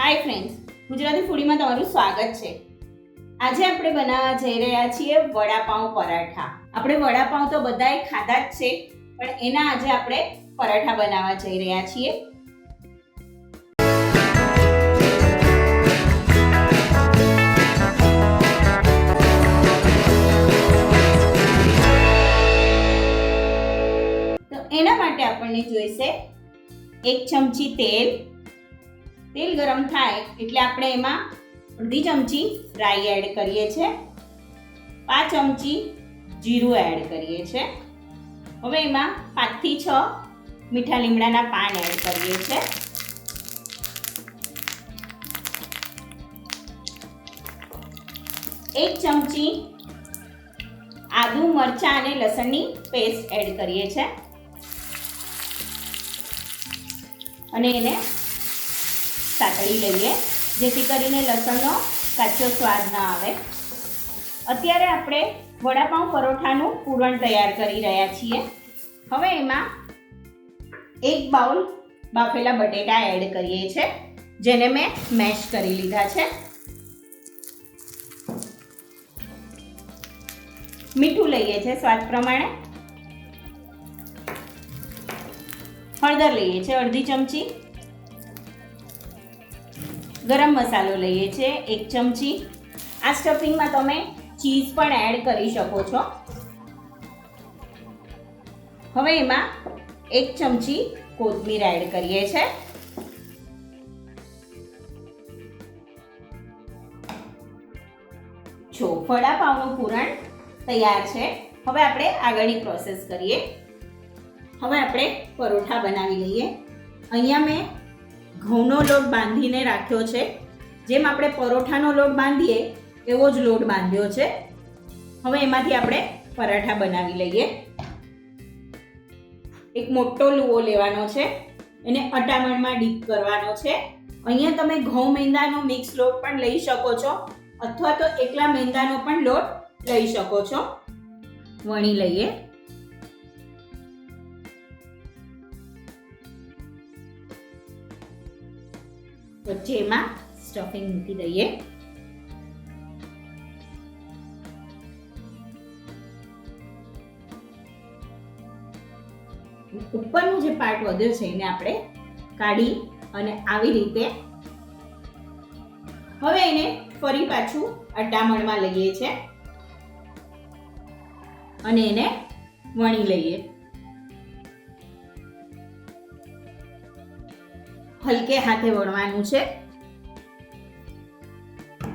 Hi friends Gujarati ફૂડીમાં તમારું સ્વાગત છે. આજે આપણે બનાવવા જઈ રહ્યા છીએ વડાપાઉં પરાઠા. આપણે વડાપાઉં તો બધાએ ખાધા જ છે, પણ એના આજે આપણે પરાઠા બનાવવા જઈ રહ્યા છીએ. તો એના માટે આપણને જોઈશે એક ચમચી તેલ તેલ ગરમ થાય એટલે આપણે એમાં અડધી ચમચી રાઈ એડ કરીએ છીએ પાંચ ચમચી જીરું એડ કરીએ છીએ હવે એમાં પાંચથી છ મીઠા લીમડાના પાન એડ કરીએ છીએ એક ચમચી આદુ, મરચાં અને લસણની પેસ્ટ એડ કરીએ છીએ અને એને સાતળી લઈએ, જેથી કરીને લસણનો કાચો સ્વાદ ન આવે. અત્યારે આપણે વડાપાઉં પરોઠાનું પૂરણ તૈયાર કરી રહ્યા છીએ. હવે એમાં એક બાઉલ બાફેલા બટેટા એડ કરીએ છીએ જેને મેં મેશ કરી લીધા છે. મીઠું લઈએ છીએ સ્વાદ પ્રમાણે. હળદર લઈએ છીએ અડધી ચમચી. ગરમ મસાલો લઈએ છીએ એક ચમચી. આ સ્ટફિંગમાં તમે ચીઝ પણ એડ કરી શકો છો. હવે એમાં એક ચમચી કોથમીર એડ કરીએ છીએ જો પાવનું પૂરણ તૈયાર છે, હવે આપણે આગળની પ્રોસેસ કરીએ. હવે આપણે પરોઠા બનાવી લઈએ. અહીંયા મેં ઘઉંનો લોટ બાંધીને રાખ્યો છે. જેમ આપણે પરોઠાનો લોટ બાંધીએ, એવો જ લોટ બાંધ્યો છે. હવે એમાંથી આપણે પરાઠા બનાવી લઈએ. એક મોટો લુવો લેવાનો છે. એને અટામણમાં ડીપ કરવાનો છે. અહીંયા તમે ઘઉં મેંદાનો મિક્સ લોટ પણ લઈ શકો છો, અથવા તો એકલા મેંદાનો પણ લોટ લઈ શકો છો. વણી લઈએ. વચ્ચે એમાં સ્ટફિંગ મૂકી દઈએ. ઉપરનું જે પાર્ટ વધ્યો છે એને આપણે કાઢી અને આવી રીતે હવે એને ફરી પાછું અડામણમાં લઈએ છીએ અને એને વણી લઈએ. હલકે હાથે વણવાનું છે.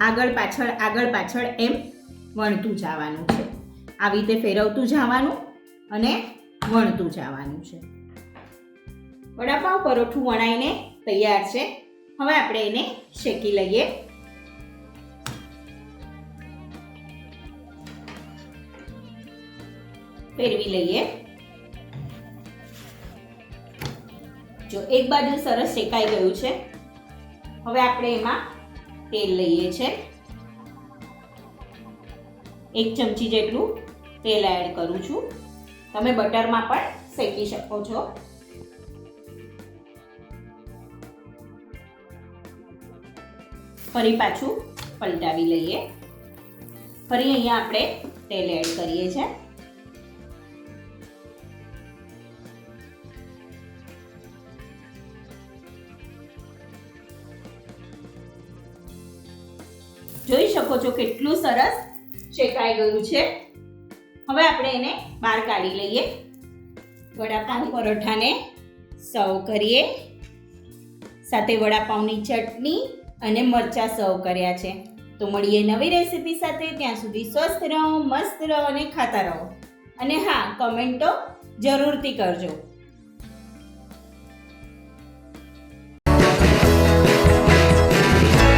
આગળ પાછળ આગળ પાછળ એમ વણતું જવાનું છે. આવી રીતે ફેરવતું જવાનું અને વણતું જવાનું છે. વડાપાવ પરોઠું વણાઈને તૈયાર છે. હવે આપણે એને શેકી લઈએ. ફેરવી લઈએ. જો એક બાજુ સરસ શેકાઈ ગયું છે, હવે આપણે એમાં તેલ લઈએ છે. એક ચમચી જેટલું તેલ એડ કરું છું. તમે બટરમાં પણ શેકી શકો છો. ફરી પાછું પલટાવી લઈએ. ફરી અહીંયા આપણે તેલ એડ કરીએ છીએ. જોઈ શકો છો કેટલું સરસ શેકાઈ ગયું છે. હવે આપણે એને બહાર કાઢી લઈએ. વડાપાઉં પરોઠાને સર્વ કરીએ. સાથે વડાપાઉંની ચટણી અને મરચાં સર્વ કર્યા છે. તો મળીએ નવી રેસીપી સાથે. ત્યાં સુધી સ્વસ્થ રહો, મસ્ત રહો અને ખાતા રહો. અને હા, કમેન્ટો જરૂરથી કરજો.